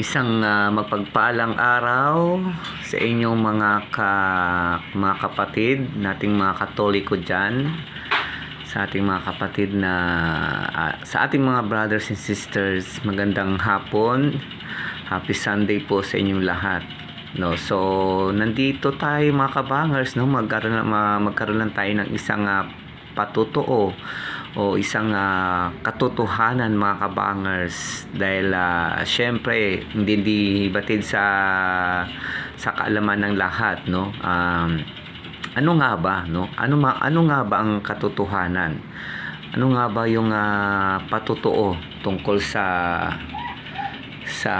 Isang ah, mapagpalang araw sa inyong mga ka, mga kapatid, nating mga katoliko diyan, sa ating mga kapatid na ah, sa ating mga brothers and sisters, magandang hapon. Happy Sunday po sa inyong lahat. No, so nandito tayo mga kabangers, no, magkaroon ma- magkaroon lang tayo ng isang ah, patutuo o isang ah, katotohanan mga kabangers. Dahil ah, syempre hindi di batid sa sa kaalaman ng lahat no? Um, ano nga ba no? Ano ma, ano nga ba ang katotohanan? Ano nga ba yung ah, patutuo tungkol sa sa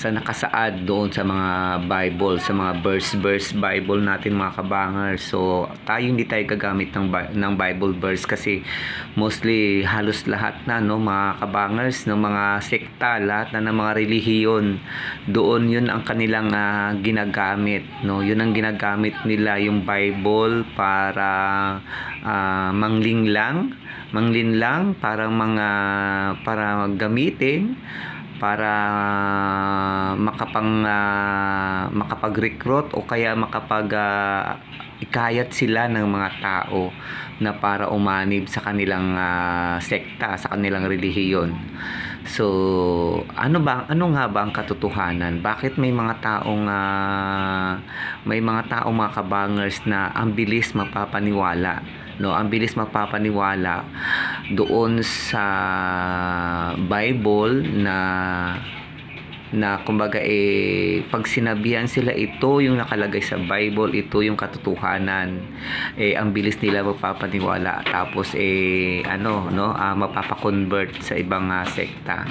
sa nakasaad doon sa mga Bible, sa mga verse-verse Bible natin mga kabangers. So, tayo hindi tayo gagamit ng, ng Bible verse kasi mostly halos lahat na no mga kabangers ng mga sekta, lahat na ng mga relihiyon doon yun ang kanilang ah, ginagamit no yun ang ginagamit nila yung Bible para ah, manglinglang manglinlang para mga para gamitin para makapang ah, makapag-recruit o kaya makapag ah, ikayat sila ng mga tao na para umanib sa kanilang ah, sekta, sa kanilang relihiyon. So, ano ba ano nga ba ang katotohanan? Bakit may mga taong ah, may mga taong mga kabangers na ang bilis mapapaniwala, no? Ang bilis mapapaniwala doon sa Bible na na kumbaga eh pag sinabihan sila ito yung nakalagay sa Bible ito yung katotohanan. Eh ang bilis nila magpapaniwala tapos eh ano no ah, mapapa-convert sa ibang ah, sekta.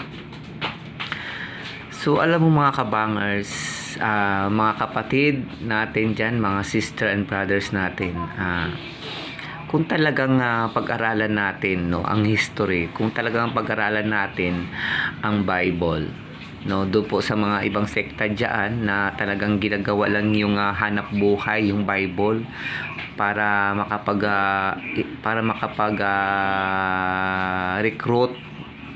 So alam mo mga kabangers, ah, mga kapatid natin dyan, mga sister and brothers natin, ah, kung talagang ah, pag-aralan natin no, ang history, kung talagang pag-aralan natin ang Bible, no, doon po sa mga ibang sekta diyan na talagang ginagawa lang yung ah, hanap buhay, yung Bible para makapag i- para makapag ah, recruit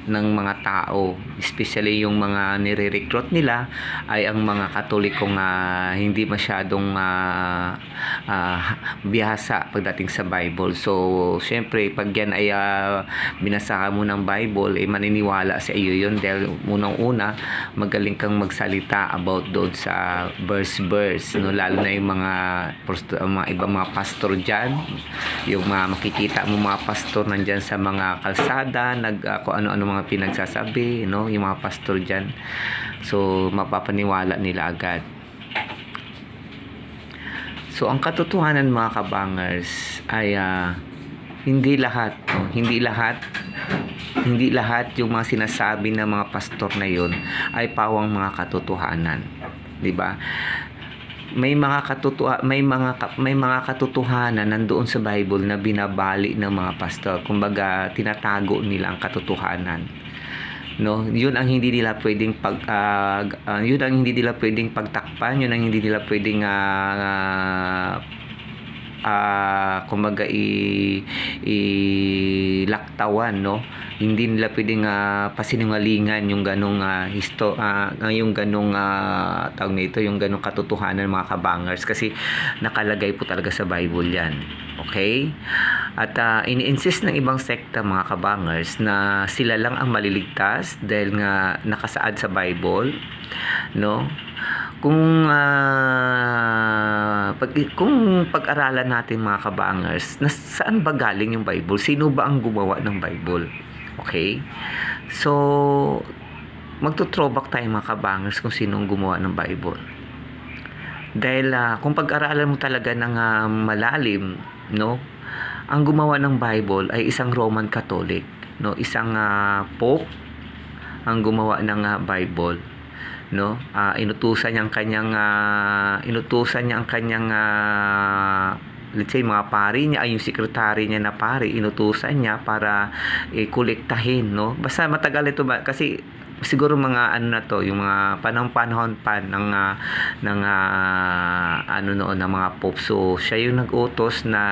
ng mga tao, especially yung mga nire-recruit nila ay ang mga katolikong ah, hindi masyadong ah, ah, bihasa pagdating sa Bible. So, syempre, pag yan ay ah, binasa mo ng Bible, eh, maniniwala sa iyo yun dahil unang-una, magaling kang magsalita about doon sa verse-verse, no? lalo na yung mga, mga ibang mga pastor dyan, yung mga makikita mo mga pastor nandyan sa mga kalsada, nag, kung ano-ano mga pinagsasabi, no? yung mga pastor dyan. So, mapapaniwala nila agad. So, ang katotohanan mga kabangers ay ah, hindi lahat, no? hindi lahat hindi lahat yung mga sinasabi ng mga pastor na yun ay pawang mga katotohanan. 'Di ba? May mga katotoha may mga may mga katotohanan nandoon sa Bible na binabali ng mga pastor. Kumbaga, tinatago nila ang katotohanan no yun ang hindi nila pwedeng pag g- ah, yun ang hindi nila pwedeng pagtakpan yun ang hindi nila pwedeng ah, ah kumbaga i, i laktawan no? Hindi nila pwedeng ah, pasinungalingan yung ganong ah, histo ah, yung ganong ah, tawag nito yung ganong katotohanan mga kabangers kasi nakalagay po talaga sa Bible yan okay? At ah, ini-insist ng ibang sekta mga kabangers na sila lang ang maliligtas dahil nga nakasaad sa Bible no kung ah, pag kung pag-aralan natin mga kabangers, na saan ba galing yung Bible? Sino ba ang gumawa ng Bible? Okay? So, magto-throwback tayo mga kabangers kung sino ang gumawa ng Bible. Dahil ah, kung pag-aralan mo talaga ng ah, malalim, no? Ang gumawa ng Bible ay isang Roman Catholic, no? Isang ah, pope ang gumawa ng ah, Bible no? Ah, inutusan niya ang kanyang ah, inutusan niya ang kanyang ah, let's say mga pari niya. Ay yung secretary niya na pari inutusan niya para eh, kolektahin no? Basta matagal ito ba? Kasi siguro mga ano na to, yung mga panahon-panahon pa ng ah, ng ah, ano noon ng mga pope. So siya yung nag-utos na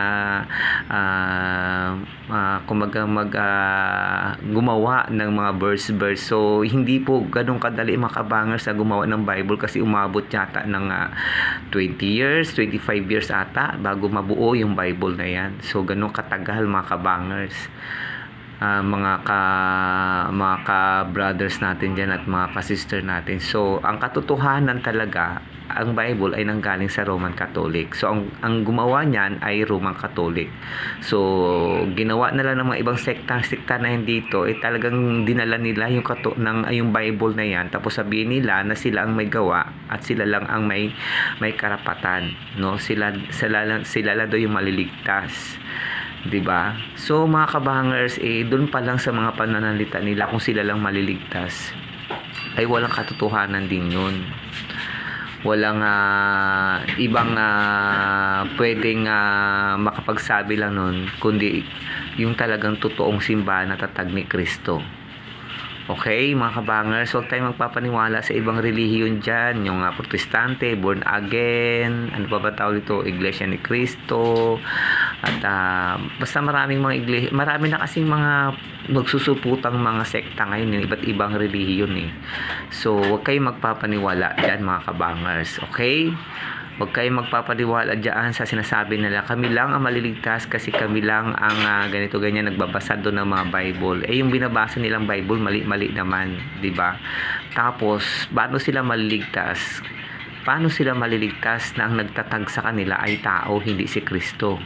ah ah, kumaga mag ah, gumawa ng mga verse verse. So hindi po ganun kadali mga kabangers na gumawa ng Bible kasi umabot yata ng ah, 20 years, 25 years ata bago mabuo yung Bible na yan. So ganun katagal mga kabangers. Ah, mga ka mga ka brothers natin diyan at mga ka sister natin. So ang katotohanan talaga ang Bible ay nanggaling sa Roman Catholic. So ang ang gumawa niyan ay Roman Catholic. So ginawa nila ng mga ibang sekta sekta na hindi dito eh talagang dinala nila yung kato ng ay, yung Bible na yan tapos sabihin nila na sila ang may gawa at sila lang ang may may karapatan no sila sila lang sila lang daw yung maliligtas 'di ba? So mga kabangers eh doon pa lang sa mga pananalita nila kung sila lang maliligtas ay walang katotohanan din 'yun. Walang ah, ibang ah, pwedeng ah, makapagsabi lang nun kundi yung talagang totoong simbahan na tatag ni Kristo. Okay, mga kabangers, huwag tayong magpapaniwala sa ibang relihiyon dyan. Yung uh, protestante, born again, ano pa ba tawag ito? Iglesia ni Cristo. At ah, basta maraming mga iglesia, marami na kasing mga magsusuputang mga sekta ngayon, yung iba't ibang relihiyon eh. So, huwag kayong magpapaniwala dyan mga kabangers. Okay? Huwag kayong magpapaniwala dyan sa sinasabi nila. Kami lang ang maliligtas kasi kami lang ang ah, ganito ganyan nagbabasa doon ng mga Bible. Eh yung binabasa nilang Bible mali-mali naman, 'di ba? Tapos paano sila maliligtas? Paano sila maliligtas na ang nagtatag sa kanila ay tao, hindi si Kristo?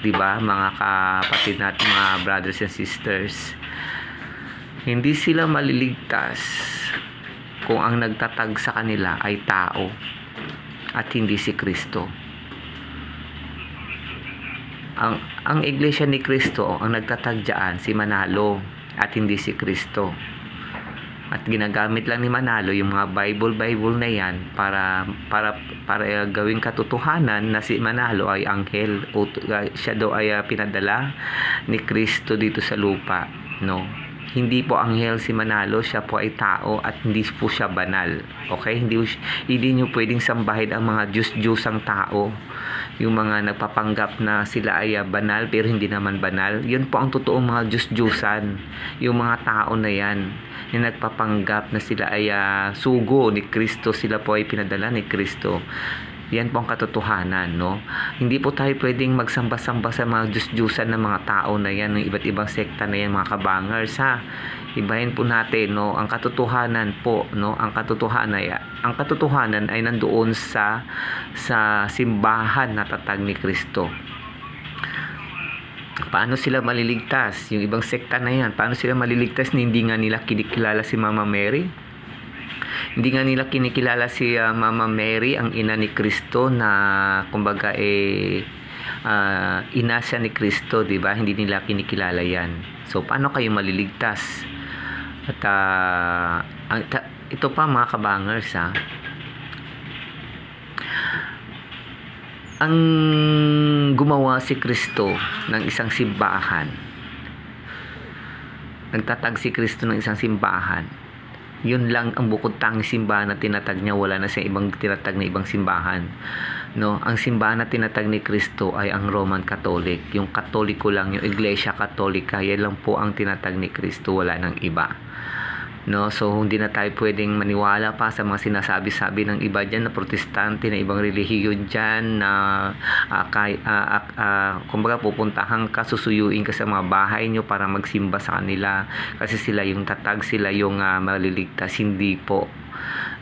'Di ba? Mga kapatid natin, mga brothers and sisters. Hindi sila maliligtas kung ang nagtatag sa kanila ay tao at hindi si Kristo. Ang ang iglesia ni Kristo ang nagtatag diyan si Manalo at hindi si Kristo. At ginagamit lang ni Manalo yung mga Bible Bible na yan para para para gawing katotohanan na si Manalo ay anghel o siya daw ay ah, pinadala ni Kristo dito sa lupa, no? Hindi po anghel si Manalo, siya po ay tao at hindi po siya banal. Okay? Hindi hindi niyo pwedeng sambahin ang mga Diyos-Diyosang tao. Yung mga nagpapanggap na sila ay ah, banal pero hindi naman banal. Yun po ang totoong mga Diyos-Diyosan. Yung mga tao na yan na nagpapanggap na sila ay ah, sugo ni Kristo, sila po ay pinadala ni Kristo. Yan po ang katotohanan, no? Hindi po tayo pwedeng magsamba-samba sa mga Diyos-Diyusan ng mga tao na yan, ng iba't ibang sekta na yan, mga kabangers, ha? Ibahin po natin, no? Ang katotohanan po, no? Ang katotohanan ay, ang katotohanan ay nandoon sa sa simbahan na tatag ni Kristo. Paano sila maliligtas? Yung ibang sekta na yan, paano sila maliligtas na hindi nga nila kinikilala si Mama Mary? Hindi nga nila kinikilala si ah, Mama Mary, ang ina ni Kristo na kumbaga eh ah, ina siya ni Kristo, 'di ba? Hindi nila kinikilala 'yan. So paano kayo maliligtas? At ta- ito pa mga kabangers ha. Ang gumawa si Kristo ng isang simbahan. Nagtatag si Kristo ng isang simbahan yun lang ang bukod tanging simbahan na tinatag niya. Wala na sa ibang tinatag na ibang simbahan. No? Ang simbahan na tinatag ni Kristo ay ang Roman Catholic. Yung Katoliko lang yung Iglesia Katolika yan lang po ang tinatag ni Kristo. Wala nang iba no? So hindi na tayo pwedeng maniwala pa sa mga sinasabi-sabi ng iba diyan na protestante na ibang relihiyon diyan na uh, kay ah, ah, ah, kumbaga pupuntahan ka susuyuin ka sa mga bahay nyo para magsimba sa kanila. Kasi sila yung tatag sila yung ah, maliligtas hindi po.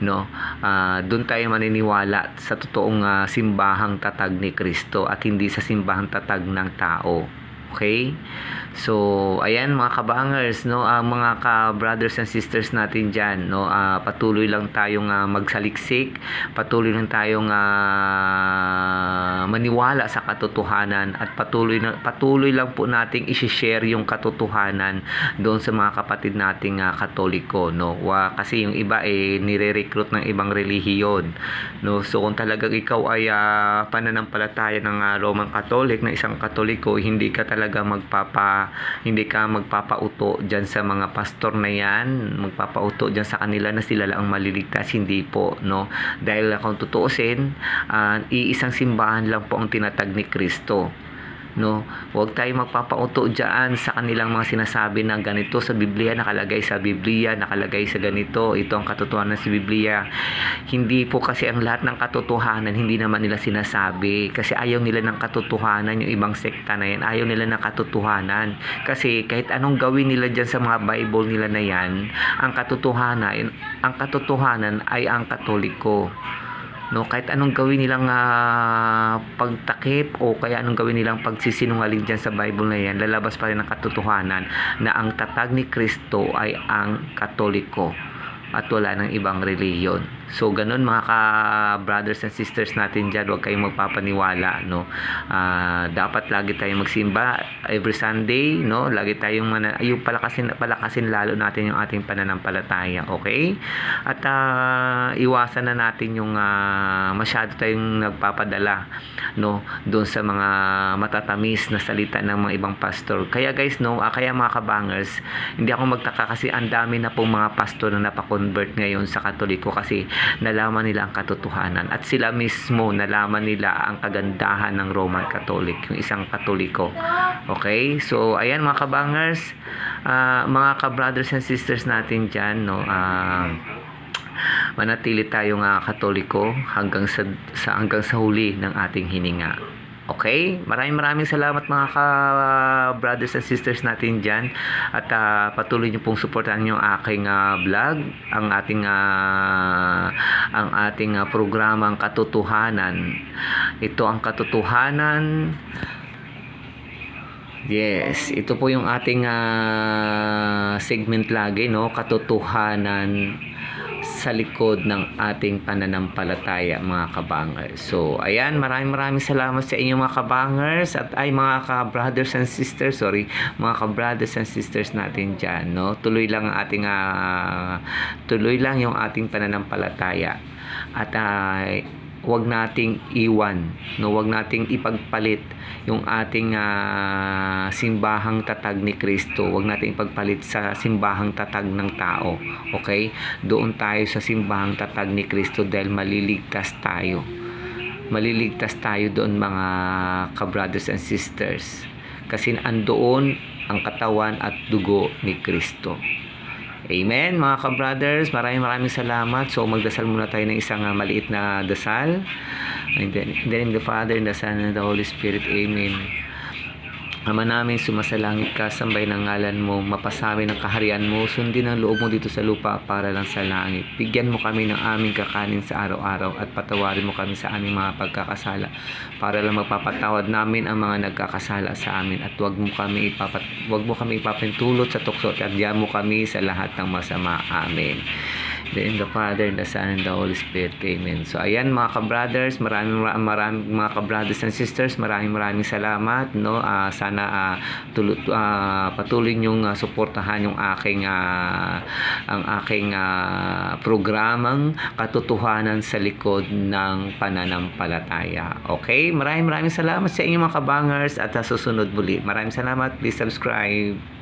No? Ah, doon tayo maniniwala sa totoong ah, simbahang tatag ni Kristo at hindi sa simbahang tatag ng tao. Okay so ayan mga kabangers no ah, mga ka brothers and sisters natin diyan no ah, patuloy lang tayong ah, magsaliksik patuloy lang tayong ah, maniwala sa katotohanan at patuloy na, patuloy lang po nating i-share yung katotohanan doon sa mga kapatid nating ah, katoliko no. Wa, kasi yung iba eh nire-recruit ng ibang relihiyon no. So kung talagang ikaw ay ah, pananampalataya ng ah, Roman Catholic na isang katoliko hindi ka talaga talaga hindi ka magpapauto diyan sa mga pastor na yan, magpapauto diyan sa kanila na sila lang ang maliligtas, hindi po, no? Dahil kung tutuusin, ah, iisang simbahan lang po ang tinatag ni Kristo no? Huwag tayo magpapauto diyan sa kanilang mga sinasabi na ganito sa Biblia nakalagay sa Biblia nakalagay sa ganito. Ito ang katotohanan sa Biblia. Hindi po kasi ang lahat ng katotohanan hindi naman nila sinasabi. Kasi ayaw nila ng katotohanan yung ibang sekta na yan. Ayaw nila ng katotohanan. Kasi kahit anong gawin nila diyan sa mga Bible nila na yan ang katotohanan ang katotohanan ay ang katoliko no kahit anong gawin nilang ah, pagtakip o kaya anong gawin nilang pagsisinungaling diyan sa Bible na yan lalabas pa rin ang katotohanan na ang tatag ni Kristo ay ang katoliko at wala ng ibang reliyon. So ganun mga ka brothers and sisters natin diyan, huwag kayong magpapaniwala no. Ah, dapat lagi tayong magsimba every Sunday, no? Lagi tayong mana- yung palakasin palakasin lalo natin yung ating pananampalataya, okay? At ah, iwasan na natin yung ah, masyado tayong nagpapadala no doon sa mga matatamis na salita ng mga ibang pastor. Kaya guys, no, ah, kaya mga kabangers, hindi ako magtaka kasi ang dami na pong mga pastor na napakonvert ngayon sa Katoliko kasi nalaman nila ang katotohanan at sila mismo nalaman nila ang kagandahan ng Roman Catholic, yung isang Katoliko. Okay? So, ayan mga kabangers, ah, mga ka-brothers and sisters natin dyan, no, ah, manatili tayong uh, katoliko hanggang sa, sa hanggang sa huli ng ating hininga. Okay? Maraming maraming salamat mga ka-brothers and sisters natin dyan. At ah, patuloy niyo pong suportahan yung aking ah, vlog, ang ating ah, ang ating ah, programang Katotohanan. Ito ang katotohanan Yes, ito po yung ating ah, segment lagi, no? Katotohanan sa likod ng ating pananampalataya, mga kabangers. So, ayan, maraming maraming salamat sa inyo mga kabangers at ay mga ka-brothers and sisters, sorry, mga ka-brothers and sisters natin dyan, no? Tuloy lang ang ating, ah, tuloy lang yung ating pananampalataya. At ay wag nating iwan, no, wag nating ipagpalit yung ating ah, simbahang tatag ni Kristo. Wag nating ipagpalit sa simbahang tatag ng tao. Okay? Doon tayo sa simbahang tatag ni Kristo dahil maliligtas tayo. Maliligtas tayo doon mga ka-brothers and sisters. Kasi andoon ang katawan at dugo ni Kristo. Amen, mga ka-brothers. Maraming maraming salamat. So, magdasal muna tayo ng isang ah, maliit na dasal. In the, in the Father, and the Son, and the Holy Spirit. Amen. Ama namin, sumasalangit ka, sambay ng ngalan mo, mapasawi ng kaharian mo, sundin ang loob mo dito sa lupa para lang sa langit. Bigyan mo kami ng aming kakanin sa araw-araw at patawarin mo kami sa aming mga pagkakasala para lang magpapatawad namin ang mga nagkakasala sa amin at wag mo kami ipapat wag mo kami ipapintulot sa tukso at mo kami sa lahat ng masama. Amen. In the Father, and the Son, and the Holy Spirit. Amen. So, ayan mga ka-brothers, maraming maraming mga ka-brothers and sisters, maraming maraming salamat, no? Ah, sana ah, tulo- ah, patuloy niyong ah, suportahan yung aking ah, ang aking ah, programang katotohanan sa likod ng pananampalataya. Okay? Maraming maraming salamat sa inyo mga kabangers at sa susunod muli. Maraming salamat. Please subscribe.